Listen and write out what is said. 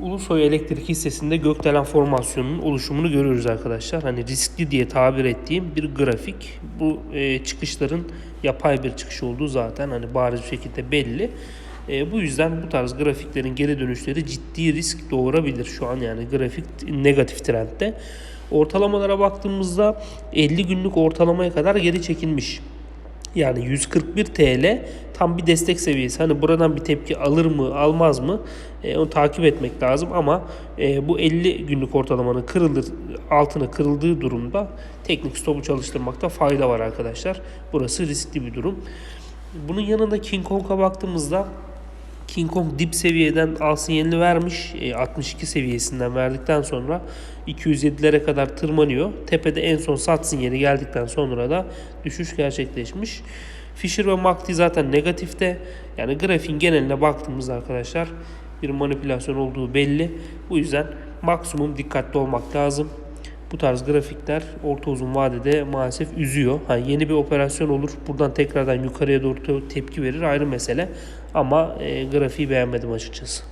Ulusoy Elektrik hissesinde gökdelen formasyonunun oluşumunu görüyoruz arkadaşlar. Hani riskli diye tabir ettiğim bir grafik. Bu e, çıkışların yapay bir çıkış olduğu zaten hani bariz bir şekilde belli. E, bu yüzden bu tarz grafiklerin geri dönüşleri ciddi risk doğurabilir şu an yani grafik negatif trendde. Ortalamalara baktığımızda 50 günlük ortalamaya kadar geri çekilmiş. Yani 141 TL tam bir destek seviyesi. Hani buradan bir tepki alır mı almaz mı e, onu takip etmek lazım ama e, bu 50 günlük ortalamanın kırılır altına kırıldığı durumda teknik stopu çalıştırmakta fayda var arkadaşlar. Burası riskli bir durum. Bunun yanında King Kong'a baktığımızda King Kong dip seviyeden al sinyalini vermiş. E, 62 seviyesinden verdikten sonra 207'lere kadar tırmanıyor. Tepede en son sat sinyali geldikten sonra da düşüş gerçekleşmiş. Fisher ve MACD zaten negatifte. Yani grafiğin geneline baktığımızda arkadaşlar bir manipülasyon olduğu belli. Bu yüzden maksimum dikkatli olmak lazım. Bu tarz grafikler orta uzun vadede maalesef üzüyor. Ha, yeni bir operasyon olur. Buradan tekrardan yukarıya doğru tepki verir ayrı mesele. Ama e, grafiği beğenmedim açıkçası.